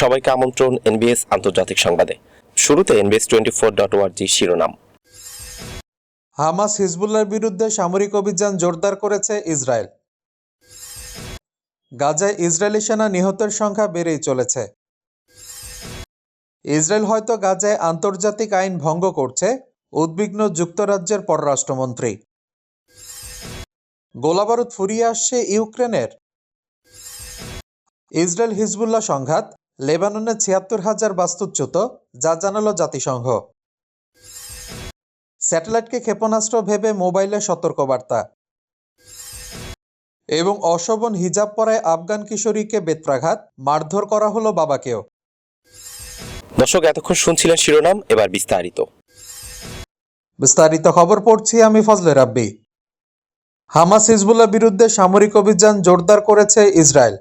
সবাইকে আমন্ত্রণ এনবিএস আন্তর্জাতিক সংবাদে। শুরুতে এনবিএস টোয়েন্টি ফোর ডট ওয়ার্জি শিরোনাম। হামাস হিজবুল্লার বিরুদ্ধে সামরিক অভিযান জোরদার করেছে ইসরায়েল। গাজায় ইসরায়েলি সেনা নিহতের সংখ্যা বেড়েই চলেছে। ইসরায়েল হয়তো গাজায় আন্তর্জাতিক আইন ভঙ্গ করছে, উদ্বিগ্ন যুক্তরাজ্যের পররাষ্ট্রমন্ত্রী। গোলাবারুদ ফুরিয়ে আসছে ইউক্রেনের। ইসরায়েল হিজবুল্লাহ সংঘাত লেবাননে ছিয়াত্তর হাজার বাস্তুচ্যুত যা জানালো জাতিসংঘ। স্যাটেলাইটকে ক্ষেপণাস্ত্র ভেবে মোবাইলে সতর্কবার্তা। এবং অশোভন হিজাব পরায় আফগান কিশোরীকে বেত্রাঘাত মারধর করা হলো বাবাকেও। দর্শক এতক্ষণ শুনছিলেন শিরোনাম এবার বিস্তারিত। বিস্তারিত খবর পড়ছি আমি ফজলে রাব্বি। হামাস হিজবুল্লাহ বিরুদ্ধে সামরিক অভিযান জোরদার করেছে ইসরায়েল।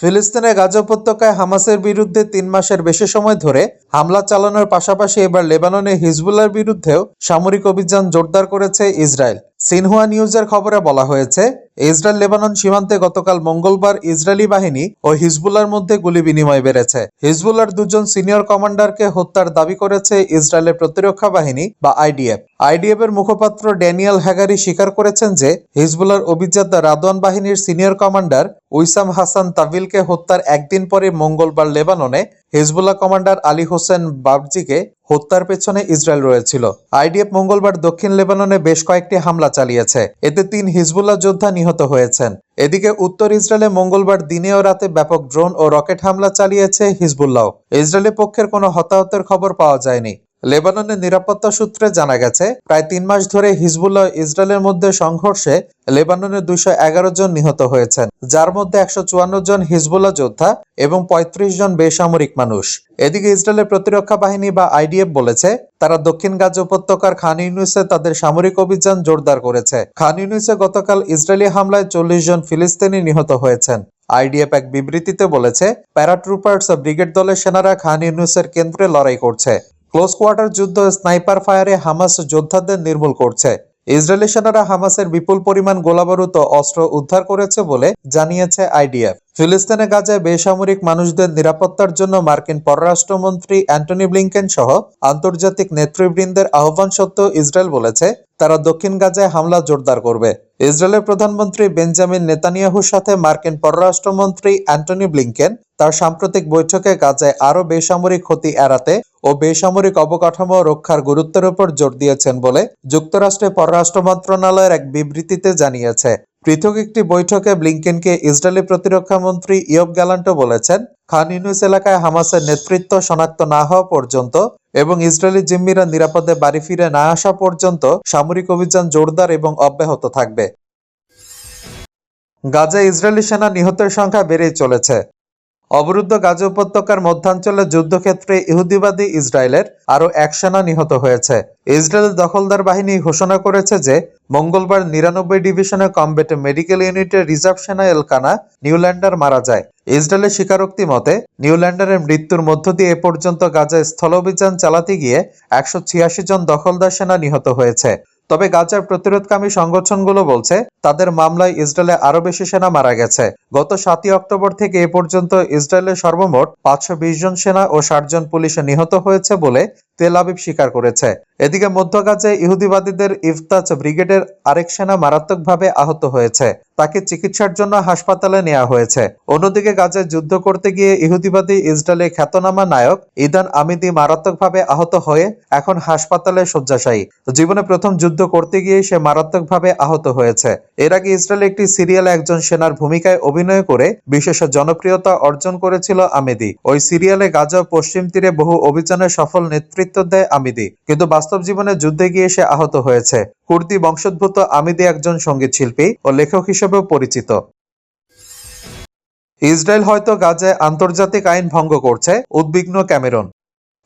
ফিলিস্তিনের গাজা উপত্যকায় হামাসের বিরুদ্ধে তিন মাসের বেশি সময় ধরে হামলা চালানোর পাশাপাশি এবার লেবাননে হিজবুল্লার বিরুদ্ধেও সামরিক অভিযান জোরদার করেছে ইসরায়েল। সিনহুয়া নিউজের খবরে বলা হয়েছে, ইসরায়েল লেবানন সীমান্তে গতকাল মঙ্গলবার ইসরায়েলি বাহিনী ও হিজবুল্লার মধ্যে গুলি বিনিময় বেড়েছে। হিজবুল্লার দুজন সিনিয়র কমান্ডারকে হত্যার দাবি করেছে ইসরায়েলের প্রতিরক্ষা বাহিনী বা আইডিএফ। আইডিএফ এর মুখপাত্র ড্যানিয়েল হ্যাগারি স্বীকার করেছেন যে হিজবুল্লার অভিজাত রাদওয়ান বাহিনীর সিনিয়র কমান্ডার উইসাম হাসান তাভিলকে হত্যার একদিন পরে মঙ্গলবার লেবাননে হিজবুল্লাহ কমান্ডার আলী হোসেন বাবজিকে হত্যার পেছনে ইসরায়েল রয়েছিল। আইডিএফ মঙ্গলবার দক্ষিণ লেবাননে বেশ কয়েকটি হামলা চালিয়েছে। এতে তিন হিজবুল্লাহ যোদ্ধা নিহত হয়েছেন। এদিকে উত্তর ইসরায়েলে মঙ্গলবার দিনে ও রাতে ব্যাপক ড্রোন ও রকেট হামলা চালিয়েছে হিজবুল্লাহ। ইসরায়েলের পক্ষের কোনো হতাহতের খবর পাওয়া যায়নি। লেবাননের নিরাপত্তা সূত্রে জানা গেছে, প্রায় তিন মাস ধরে হিজবুল্লাহ ইসরায়েলের মধ্যে সংঘর্ষে লেবাননের দুশো এগারো জন নিহত হয়েছেন, যার মধ্যে একশো চুয়ান্ন জন হিজবুল্লাহ যোদ্ধা এবং ৩৫ জন বেসামরিক মানুষ। এদিকে ইসরায়েলের প্রতিরক্ষা বাহিনী বা আইডিএফ বলেছে, তারা দক্ষিণ গাজা উপত্যকার খান ইউনিসে তাদের সামরিক অভিযান জোরদার করেছে। খান ইউনিসে গতকাল ইসরায়েলি হামলায় চল্লিশ জন ফিলিস্তিনি নিহত হয়েছেন। আইডিএফ এক বিবৃতিতে বলেছে, প্যারাট্রুপার্স ব্রিগেড দলের সেনারা খান ইউনুসের কেন্দ্রে লড়াই করছে। ক্লোজ কোয়ার্টার যুদ্ধ স্নাইপার ফায়ারে হামাস যোদ্ধাদের নির্মূল করছে। ইসরায়েলি সেনারা হামাসের বিপুল পরিমাণ গোলাবারুদ অস্ত্র উদ্ধার করেছে বলে জানিয়েছে আইডিএফ। ফিলিস্তিনে গাজায় বেসামরিক মানুষদের নিরাপত্তার জন্য মার্কিন পররাষ্ট্রমন্ত্রী অ্যান্টনি ব্লিংকেন সহ আন্তর্জাতিক নেতৃবৃন্দের আহ্বান সত্ত্বেও ইসরায়েল বলেছে, তারা দক্ষিণ গাজায় হামলা জোরদার করবে। ইসরায়েলের প্রধানমন্ত্রী বেঞ্জামিন নেতানিয়াহুর সাথে মার্কিন পররাষ্ট্রমন্ত্রী অ্যান্টনি ব্লিংকেন তার সাম্প্রতিক বৈঠকে গাজায় আরও বেসামরিক ক্ষতি এড়াতে ও বেসামরিক অবকাঠামো রক্ষার গুরুত্বের উপর জোর দিয়েছেন বলে যুক্তরাষ্ট্রের পররাষ্ট্র মন্ত্রণালয়ের এক বিবৃতিতে জানিয়েছে। পৃথক একটি বৈঠকে ব্লিংকেনকে ইসরায়েলি প্রতিরক্ষা মন্ত্রী ইয়ব গ্যালান্টো বলেছেন, খান ইউনিস এলাকায় হামাসের নেতৃত্ব শনাক্ত না হওয়া পর্যন্ত এবং ইসরায়েলি জিম্মিরা নিরাপদে বাড়ি ফিরে না আসা পর্যন্ত সামরিক অভিযান জোরদার এবং অব্যাহত থাকবে। গাজায় ইসরায়েলি সেনা নিহতের সংখ্যা বেড়েই চলেছে। অবরুদ্ধ গাজা উপত্যকার মধ্যাঞ্চলের যুদ্ধক্ষেত্রে ইহুদিবাদী ইসরায়েলের আরও এক সেনা নিহত হয়েছে। ইসরায়েল দখলদার বাহিনী ঘোষণা করেছে যে, মঙ্গলবার নিরানব্বই ডিভিশনে কমবেট মেডিকেল ইউনিটের রিজার্ভ সেনা এলকানা, নিউল্যান্ডার মারা যায়। ইসরায়েলের স্বীকারোক্তি মতে, নিউল্যান্ডারের মৃত্যুর মধ্য দিয়ে এ পর্যন্ত গাজায় স্থল অভিযান চালাতে গিয়ে একশো ছিয়াশি জন দখলদার সেনা নিহত হয়েছে। তবে গাজার প্রতিরোধকামী সংগঠনগুলো বলছে, তাদের মামলায় ইসরায়েলে আরও বেশি সেনা মারা গেছে। গত সাতই অক্টোবর থেকে এ পর্যন্ত ইসরায়েলের সর্বমোট পাঁচশো বিশ জন সেনা ও ষাট জন পুলিশে নিহত হয়েছে বলে তেল আবিব স্বীকার করেছে। এদিকে মধ্য গাজায় ইহুদিবাদীদের ইফতাজ ব্রিগেডের আরেক সেনা মারাত্মকভাবে আহত হয়েছে। তাকে চিকিৎসার জন্য হাসপাতালে নেওয়া হয়েছে। অন্যদিকে গাজায় যুদ্ধ করতে গিয়ে ইহুদিবাদী ইসরায়েলের খ্যাতনামা নায়ক ইদান আমিদি মারাত্মকভাবে আহত হয়ে এখন হাসপাতালে শয্যাশায়ী। জীবনে প্রথম যুদ্ধ করতে গিয়ে সে মারাত্মকভাবে আহত হয়েছে। এর আগে ইসরায়েল একটি সিরিয়ালে একজন সেনার ভূমিকায় অভিনয় করে বিশেষ জনপ্রিয়তা অর্জন করেছিল আমিদি। ওই সিরিয়ালে গাজা পশ্চিম তীরে বহু অভিযানের সফল নেতৃত্ব দেয় আমিদি, কিন্তু বাস্তব জীবনে যুদ্ধে গিয়ে সে আহত হয়েছে। কুর্দি বংশোদ্ভূত আমিদি একজন সংগীত শিল্পী ও লেখক হিসেবেও পরিচিত। ইসরায়েল হয়তো গাজায় আন্তর্জাতিক আইন ভঙ্গ করছে, উদ্বিগ্ন ক্যামেরন।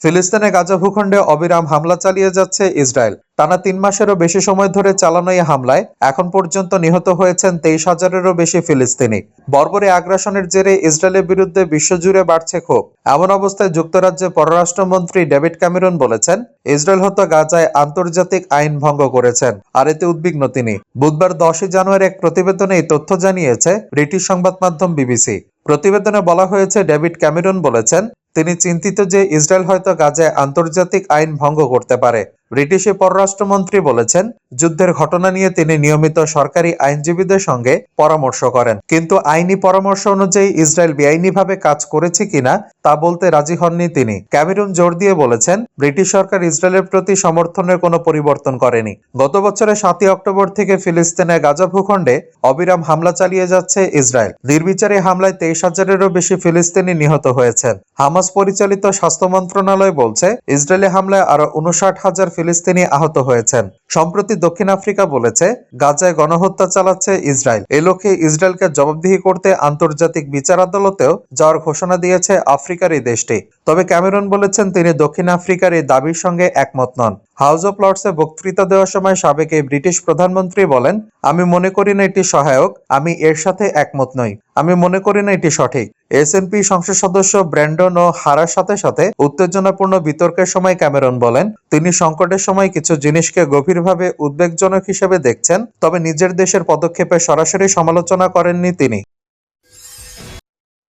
ফিলিস্তিনে গাজা ভূখণ্ডে অবিরাম হামলা চালিয়ে যাচ্ছে ইসরায়েল। টানা তিন মাসেরও বেশি সময় ধরে চালানো এই হামলায় এখন পর্যন্ত নিহত হয়েছেন তেইশ হাজারেরও বেশি ফিলিস্তিনি। বর্বরী আগ্রাসনের জেরে ইসরায়েলের বিরুদ্ধে বিশ্বজুড়ে বাড়ছে ক্ষোভ। এমন অবস্থায় যুক্তরাজ্যের পররাষ্ট্রমন্ত্রী ডেভিড ক্যামেরন বলেছেন, ইসরায়েল হয়তো গাজায় আন্তর্জাতিক আইন ভঙ্গ করেছেন, আর এতে উদ্বিগ্ন তিনি। বুধবার দশই জানুয়ারি এক প্রতিবেদনে এই তথ্য জানিয়েছে ব্রিটিশ সংবাদ মাধ্যম বিবিসি। প্রতিবেদনে বলা হয়েছে, ডেভিড ক্যামেরন বলেছেন তিনি চিন্তিত যে ইসরায়েল হয়তো গাজায় আন্তর্জাতিক আইন ভঙ্গ করতে পারে। ব্রিটিশ পররাষ্ট্রমন্ত্রী বলেছেন, যুদ্ধের ঘটনা নিয়ে তিনি নিয়মিত সরকারি আইনজীবীদের সঙ্গে পরামর্শ করেন। কিন্তু আইনি পরামর্শ অনুযায়ী ইসরায়েল বেআইনিভাবে কাজ করেছে কিনা, তা বলতে রাজি হননি তিনি। ক্যামেরুন জোর দিয়ে বলেছেন, ব্রিটিশ সরকার ইসরায়েলের প্রতি সমর্থনের কোনো পরিবর্তন করেনি। গত বছরের সাতই অক্টোবর থেকে ফিলিস্তিনের গাজা ভূখণ্ডে অবিরাম হামলা চালিয়ে যাচ্ছে ইসরায়েল। নির্বিচারে হামলায় তেইশ হাজারেরও বেশি ফিলিস্তিনি নিহত হয়েছেন। হামাস পরিচালিত স্বাস্থ্য মন্ত্রণালয় বলছে, ইসরায়েলি হামলায় আরও উনষাট হাজার ফিলিস্তিনি আহত হয়েছেন। সম্প্রতি দক্ষিণ আফ্রিকা বলেছে, গাজায় গণহত্যা চালাচ্ছে ইসরায়েল। এ লক্ষ্যে ইসরায়েলকে জবাবদিহি করতে আন্তর্জাতিক বিচার আদালতেও যাওয়ার ঘোষণা দিয়েছে আফ্রিকার এই দেশটি। তবে ক্যামেরন বলেছেন, তিনি দক্ষিণ আফ্রিকার এই দাবির সঙ্গে একমত নন। হাউস অব লর্ডসে বক্তৃতা দেওয়ার সময় সাবেক এই ব্রিটিশ প্রধানমন্ত্রী বলেন, আমি মনে করি না এটি সহায়ক, আমি এর সাথে একমত নই। আমি মনে করি না এটি সঠিক। এসএনপি সংসদ সদস্য ব্র্যান্ডন ও হারার সাথে সাথে উত্তেজনাপূর্ণ বিতর্কের সময় ক্যামেরন বলেন, তিনি সংকটের সময় কিছু জিনিসকে গভীরভাবে উদ্বেগজনক হিসেবে দেখছেন, তবে নিজের দেশের পদক্ষেপে সরাসরি সমালোচনা করেননি তিনি।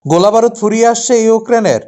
গোলাবারুদ ফুরিয়ে আসছে ইউক্রেনের।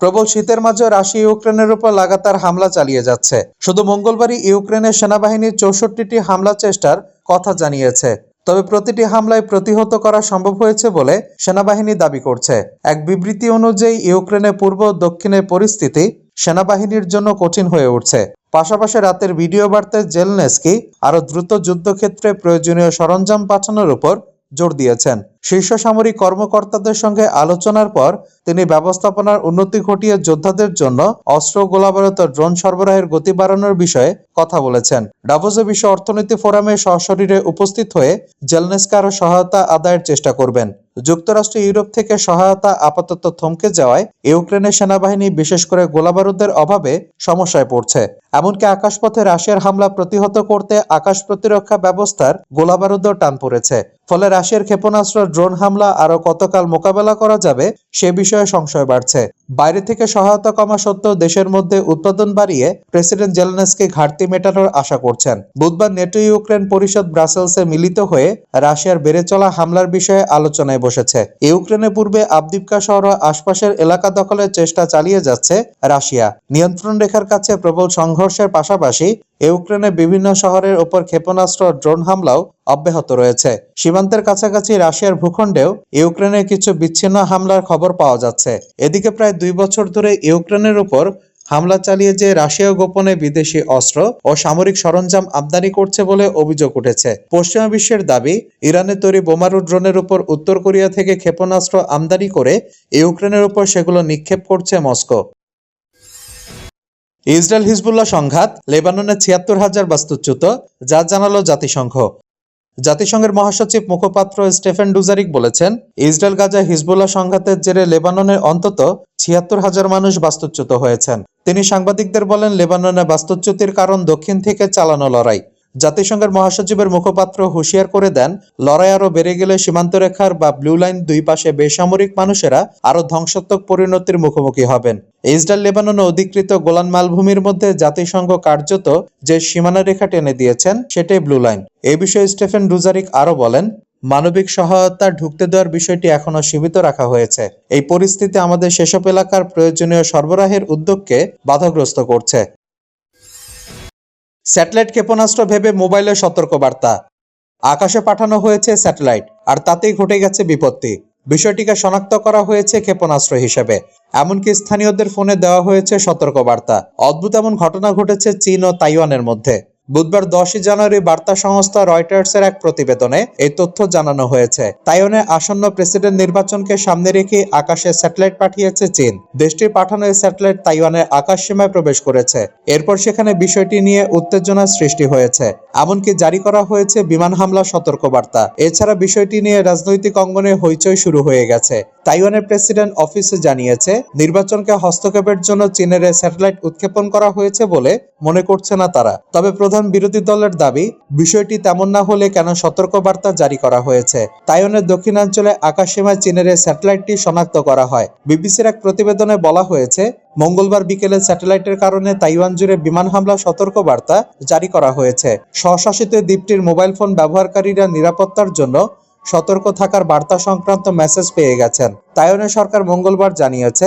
প্রবল শীতের মাঝে রাশিয়া ইউক্রেনের উপর লাগাতার হামলা চালিয়ে যাচ্ছে। শুধু মঙ্গলবারই ইউক্রেনের সেনাবাহিনীর চৌষট্টিটি হামলা চেষ্টার কথা জানিয়েছে। তবে প্রতিটি হামলায় প্রতিহত করা সম্ভব হয়েছে বলে সেনাবাহিনী দাবি করছে। এক বিবৃতি অনুযায়ী, ইউক্রেনের পূর্ব দক্ষিণের পরিস্থিতি সেনাবাহিনীর জন্য কঠিন হয়ে উঠছে। পাশাপাশি রাতের ভিডিও বার্তায় জেলনেস্কি আরও দ্রুত যুদ্ধক্ষেত্রে প্রয়োজনীয় সরঞ্জাম পাঠানোর উপর জোর দিয়েছেন। শীর্ষ সামরিক কর্মকর্তাদের সঙ্গে আলোচনার পর তিনি ব্যবস্থাপনার উন্নতি ঘটিয়ে যোদ্ধাদের জন্য অস্ত্র গোলাবারুদ ও ড্রোন সরবরাহের গতি বাড়ানোর বিষয়ে কথা বলেছেন। ডাভোসে বিশ্ব অর্থনীতি ফোরামে সশরীরে উপস্থিত হয়ে জেলনেসকে সহায়তা আদায়ের চেষ্টা করবেন। যুক্তরাষ্ট্র ইউরোপ থেকে সহায়তা আপাতত থমকে যাওয়ায় ইউক্রেনের সেনাবাহিনী বিশেষ করে গোলাবারুদের অভাবে সমস্যায় পড়ছে। এমনকি আকাশপথে রাশিয়ার হামলা প্রতিহত করতে আকাশ প্রতিরক্ষা ব্যবস্থার গোলাবারুদও টান পড়েছে। ফলে রাশিয়ার ক্ষেপণাস্ত্র ড্রোন হামলা আরও কতকাল মোকাবেলা করা যাবে সে বিষয়ে সংশয় বাড়ছে। বাইরে থেকে সহায়তা কমা সত্ত্বেও দেশের মধ্যে উৎপাদন বাড়িয়ে প্রেসিডেন্ট জেলেনস্কি ঘাটতি মেটানোর আশা করছেন। বুধবার নেটো ইউক্রেন পরিষদ ব্রাসেলসে মিলিত হয়ে রাশিয়ার বেড়ে চলা হামলার বিষয়ে আলোচনায় বসেছে। ইউক্রেনের পূর্বে আবদিপকা শহর আশপাশের এলাকা দখলের চেষ্টা চালিয়ে যাচ্ছে রাশিয়া। নিয়ন্ত্রণ রেখার কাছে প্রবল সংঘর্ষের পাশাপাশি ইউক্রেনের বিভিন্ন শহরের ওপর ক্ষেপণাস্ত্র ড্রোন হামলাও অব্যাহত রয়েছে। সীমান্তের কাছাকাছি রাশিয়ার ভূখণ্ডেও ইউক্রেনের কিছু বিচ্ছিন্ন হামলার খবর পাওয়া যাচ্ছে। এদিকে প্রায় দুই বছর ধরে ইউক্রেনের উপর হামলা চালিয়ে যে রাশিয়া গোপনে বিদেশি অস্ত্র ও সামরিক সরঞ্জাম আমদানি করছে বলে অভিযোগ উঠেছে। পশ্চিমা বিশ্বের দাবি, ইরানে তৈরি বোমারু ড্রোনের উপর উত্তর কোরিয়া থেকে ক্ষেপণাস্ত্র আমদানি করে ইউক্রেনের উপর সেগুলো নিক্ষেপ করছে মস্কো। ইসরায়েল হিজবুল্লাহ সংঘাত, লেবাননে ছিয়াত্তর হাজার বাস্তুচ্যুত, যা জানালো জাতিসংঘ। জাতিসংঘের মহাসচিব মুখপাত্র স্টেফেন ডুজারিক বলেছেন ইসরায়েল গাজা হিজবুল্লাহ সংঘাতের জেরে লেবাননের অন্তত ছিয়াত্তর হাজার মানুষ বাস্তুচ্যুত হয়েছেন। তিনি সাংবাদিকদের বলেন, লেবাননে বাস্তুচ্যুতির কারণ দক্ষিণ থেকে চালানো লড়াই। জাতিসংঘের মহাসচিবের মুখপাত্র হুঁশিয়ার করে দেন, লড়াই আরও বেড়ে গেলে সীমান্ত রেখার বা ব্লু লাইন দুই পাশে বেসামরিক মানুষেরা আরও ধ্বংসাত্মক পরিণতির মুখোমুখি হবেন। ইসরায়েল লেবাননে অধিকৃত গোলান মালভূমির মধ্যে জাতিসংঘ কার্যত যে সীমানা রেখা টেনে দিয়েছেন, সেটাই ব্লু লাইন। এ বিষয়ে স্টেফেন ডুজারিক আরও বলেন মানবিক সহায়তা ঢুকতে দেওয়ার বিষয়টি এখনও সীমিত রাখা হয়েছে। এই পরিস্থিতি আমাদের সেসব এলাকার প্রয়োজনীয় সরবরাহের উদ্যোগকে বাধাগ্রস্ত করছে। স্যাটেলাইট ক্ষেপণাস্ত্র ভেবে মোবাইলে সতর্কবার্তা। আকাশে পাঠানো হয়েছে স্যাটেলাইট, আর তাতেই ঘটে গেছে বিপত্তি। বিষয়টিকে শনাক্ত করা হয়েছে ক্ষেপণাস্ত্র হিসেবে। এমনকি স্থানীয়দের ফোনে দেওয়া হয়েছে সতর্কবার্তা। অদ্ভুত এমন ঘটনা ঘটেছে চীন ও তাইওয়ানের মধ্যে। বুধবার দশই জানুয়ারি বার্তা সংস্থা রয়টার্সের এক প্রতিবেদনে এই তথ্য জানানো হয়েছে। তাইওয়ানের আসন্ন প্রেসিডেন্ট নির্বাচনকে সামনে রেখে আকাশে স্যাটেলাইট পাঠিয়েছে চীন। দেশটির পাঠানো এই স্যাটেলাইট তাইওয়ানের আকাশ সীমায় প্রবেশ করেছে। এরপর সেখানে বিষয়টি নিয়ে উত্তেজনার সৃষ্টি হয়েছে। এমনকি জারি করা হয়েছে বিমান হামলা সতর্কবার্তা। এছাড়া বিষয়টি নিয়ে রাজনৈতিক অঙ্গনে হইচই শুরু হয়ে গেছে। তাইওয়ানের প্রেসিডেন্ট অফিসে জানিয়েছে, নির্বাচনকে হস্তক্ষেপের জন্য চীনের স্যাটেলাইট উৎক্ষেপণ করা হয়েছে বলে মনে করছে না তারা। তবে প্রধান বিরোধী দলের দাবি, বিষয়টি তেমন না হলে কেন সতর্কবার্তা জারি করা হয়েছে। তাইওয়ানের দক্ষিণাঞ্চলে আকাশসীমায় চীনের স্যাটেলাইটটি শনাক্ত করা হয়। বিবিসির এক প্রতিবেদনে বলা হয়েছে, মঙ্গলবার বিকেলে স্যাটেলাইটের কারণে তাইওয়ান জুড়ে বিমান হামলা সতর্কবার্তা জারি করা হয়েছে। স্বশাসিত দ্বীপটির মোবাইল ফোন ব্যবহারকারীরা নিরাপত্তার জন্য সতর্ক থাকার বার্তা সংক্রান্ত মেসেজ পেয়ে গেছেন। তাইওয়ানের সরকার মঙ্গলবার জানিয়েছে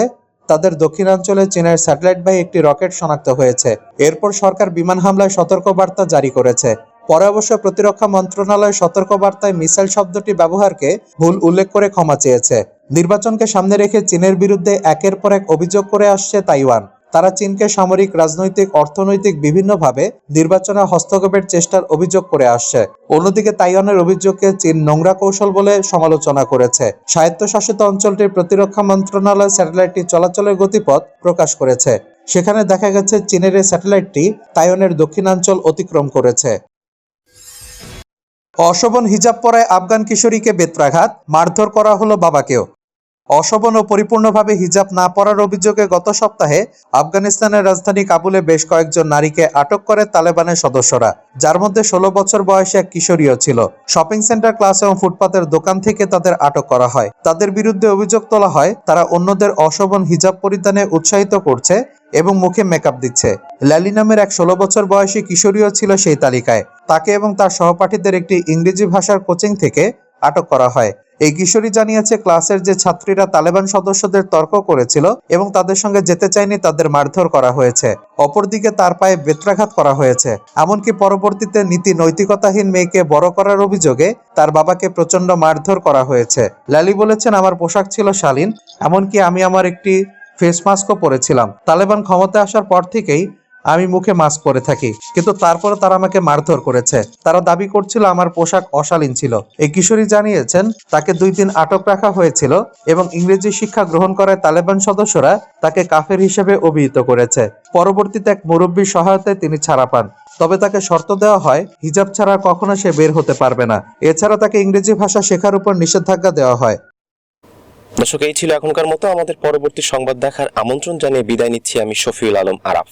তাদের দক্ষিণাঞ্চলে চীনের স্যাটেলাইট স্যাটেলাইটবাহী একটি রকেট শনাক্ত হয়েছে। এরপর সরকার বিমান হামলায় সতর্কবার্তা জারি করেছে। পরে অবশ্য প্রতিরক্ষা মন্ত্রণালয় সতর্কবার্তায় মিসাইল শব্দটি ব্যবহারকে ভুল উল্লেখ করে ক্ষমা চেয়েছে। নির্বাচনকে সামনে রেখে চীনের বিরুদ্ধে একের পর এক অভিযোগ করে আসছে তাইওয়ান। তারা চীনকে সামরিক, রাজনৈতিক, অর্থনৈতিক বিভিন্নভাবে নির্বাচনে হস্তক্ষেপের চেষ্টার অভিযোগ করে আসছে। অন্যদিকে তাইওয়ানের অভিযোগকে চীন নোংরা কৌশল বলে সমালোচনা করেছে। স্বায়ত্তশাসিত অঞ্চলটির প্রতিরক্ষা মন্ত্রণালয় স্যাটেলাইটটি চলাচলের গতিপথ প্রকাশ করেছে। সেখানে দেখা গেছে, চীনের এই স্যাটেলাইটটি তাইওয়ানের দক্ষিণাঞ্চল অতিক্রম করেছে। অশোভন হিজাব পরায় আফগান কিশোরীকে বেত্রাঘাত, মারধর করা হলো বাবাকেও। অশোভন ও পরিপূর্ণভাবে হিজাব না পরার অভিযোগে গত সপ্তাহে আফগানিস্তানের রাজধানী কাবুলে বেশ কয়েকজন নারীকে আটক করে তালেবানের সদস্যরা, যার মধ্যে ষোলো বছর বয়সে এক কিশোরীও ছিল। শপিং সেন্টার, ক্লাস এবং ফুটপাতের দোকান থেকে তাদের আটক করা হয়। তাদের বিরুদ্ধে অভিযোগ তোলা হয়, তারা অন্যদের অশোভন হিজাব পরিধানে উৎসাহিত করছে এবং মুখে মেকআপ দিচ্ছে। ল্যালি নামের এক ষোলো বছর বয়সী কিশোরীও ছিল সেই তালিকায়। তাকে এবং তার সহপাঠীদের একটি ইংরেজি ভাষার কোচিং থেকে আটক করা হয়। এই কিশোরী জানিয়েছে, ক্লাসের যে ছাত্রীরা তালেবান সদস্যদের তর্ক করেছিল এবং তাদের সঙ্গে যেতে চায়নি, তাদের মারধর করা হয়েছে। অপরদিকে তার পায়ে বেত্রাঘাত করা হয়েছে। এমনকি পরবর্তীতে নীতি নৈতিকতাহীন মেয়েকে বড় করার অভিযোগে তার বাবাকে প্রচণ্ড মারধর করা হয়েছে। লালি বলেছেন, আমার পোশাক ছিল শালীন, এমনকি আমি আমার একটি ফেস মাস্কও পরেছিলাম। তালেবান ক্ষমতায় আসার পর থেকেই আমি মুখে মাস্ক পরে থাকি, কিন্তু তারপরে তারা আমাকে মারধর করেছে। তারা দাবি করছিল আমার পোশাক অশালীন ছিল। এই কিশোরী জানিয়েছেন, তাকে দুই দিন আটক রাখা হয়েছিল এবং ইংরেজি শিক্ষা গ্রহণ করায় তালেবান সদস্যরা তাকে কাফের হিসেবে অভিহিত করেছে। পরবর্তীতে এক মুরব্বীর সহায়তায় তিনি ছাড়া পান। তবে তাকে শর্ত দেওয়া হয়, হিজাব ছাড়া কখনো সে বের হতে পারবে না। এছাড়া তাকে ইংরেজি ভাষা শেখার উপর নিষেধাজ্ঞা দেওয়া হয়। দর্শক, এই ছিল এখনকার মতো। আমাদের পরবর্তী সংবাদ দেখার আমন্ত্রণ জানিয়ে বিদায় নিচ্ছি আমি শফিউল আলম আরাফ।